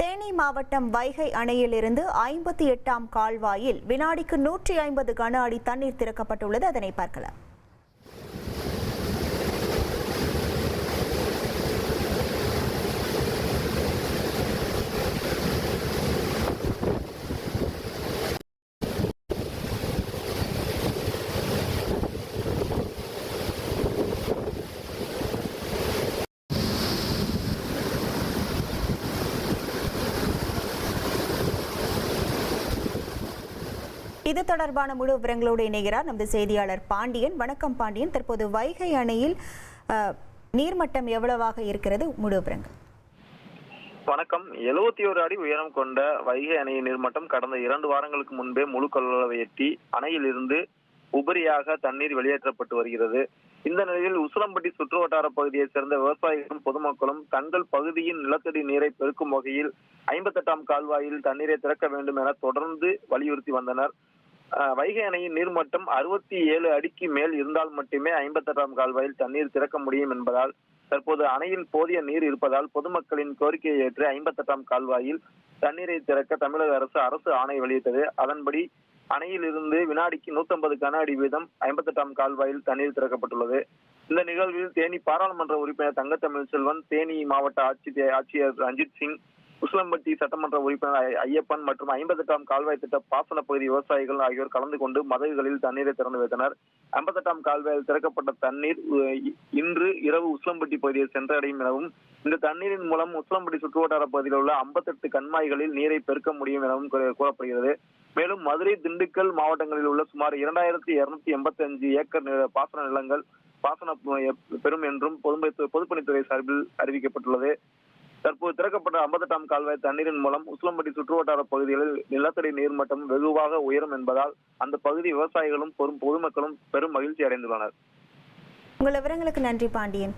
தேனி மாவட்டம் வைகை அணையிலிருந்து ஐம்பத்தி எட்டாம் கால்வாயில் வினாடிக்கு நூற்றி ஐம்பது கன அடி தண்ணீர் திறக்கப்பட்டுள்ளது. அதனை பார்க்கலாம். இது தொடர்பான முழு விவரங்களோடு இணைகிறார் நமது செய்தியாளர் பாண்டியன். வணக்கம் பாண்டியன். தற்போது வைகை அணையில் நீர்மட்டம் எவ்வளவாக இருக்கிறது? முழு விவரங்கள். வணக்கம். எழுபத்தி ஒரு அடி உயரம் கொண்ட வைகை அணையின் நீர்மட்டம் கடந்த இரண்டு வாரங்களுக்கு முன்பே முழு கொள்ளளவை எட்டி அணையிலிருந்து உபரியாக தண்ணீர் வெளியேற்றப்பட்டு வருகிறது. இந்த நிலையில் உசிலம்பட்டி சுற்று வட்டார பகுதியைச் சேர்ந்த விவசாயிகளும் பொதுமக்களும் தங்கள் பகுதியின் நிலத்தடி நீரை பெருக்கும் வகையில் ஐம்பத்தெட்டாம் கால்வாயில் தண்ணீரை திறக்க வேண்டும் என தொடர்ந்து வலியுறுத்தி வந்தனர். வைகை அணையின் நீர்மட்டம் அறுபத்தி ஏழு அடிக்கு மேல் இருந்தால் மட்டுமே ஐம்பத்தெட்டாம் கால்வாயில் தண்ணீர் திறக்க முடியும் என்பதால் தற்போது அணையில் போதிய நீர் இருப்பதால் பொதுமக்களின் கோரிக்கையை ஏற்று ஐம்பத்தெட்டாம் கால்வாயில் தண்ணீரை திறக்க தமிழக அரசு அரசு ஆணை வெளியிட்டது. அதன்படி அணையில் இருந்து வினாடிக்கு 150 கன அடி வீதம் ஐம்பத்தெட்டாம் கால்வாயில் தண்ணீர் திறக்கப்பட்டுள்ளது. இந்த நிகழ்வில் தேனி பாராளுமன்ற உறுப்பினர் தங்கத்தமிழ் செல்வன் தேனி மாவட்ட ஆட்சி ஆட்சியர் ரஞ்சித் சிங் உசிலம்பட்டி சட்டமன்ற உறுப்பினர் ஐயப்பன் மற்றும் ஐம்பத்தெட்டாம் கால்வாய் திட்ட பாசன பகுதி விவசாயிகள் ஆகியோர் கலந்து கொண்டு மதகுகளில் தண்ணீரை திறந்து வைத்தனர். ஐம்பத்தெட்டாம் கால்வாயில் திறக்கப்பட்ட தண்ணீர் இன்று இரவு உசிலம்பட்டி பகுதியை சென்றடையும் எனவும் இந்த தண்ணீரின் மூலம் உசிலம்பட்டி சுற்றுவட்டார பகுதியில் உள்ள ஐம்பத்தெட்டு கண்மாய்களில் நீரை பெருக்க முடியும் எனவும் கூறப்படுகிறது. மேலும் மதுரை திண்டுக்கல் மாவட்டங்களில் உள்ள சுமார் இரண்டாயிரத்தி இருநூத்தி எண்பத்தி அஞ்சு ஏக்கர் பாசன நிலங்கள் பாசன பெறும் என்றும் பொதுப்பணித்துறை சார்பில் அறிவிக்கப்பட்டுள்ளது. தற்போது திறக்கப்பட்ட ஐம்பத்தெட்டாம் கால்வாய் தண்ணீரின் மூலம் உசிலம்பட்டி சுற்றுவட்டார பகுதிகளில் நிலத்தடி நீர்மட்டம் வெகுவாக உயரும் என்பதால் அந்த பகுதி விவசாயிகளும் பெரும் பொதுமக்களும் பெரும் மகிழ்ச்சி அடைந்துள்ளனர். உங்கள் விவரங்களுக்கு நன்றி பாண்டியன்.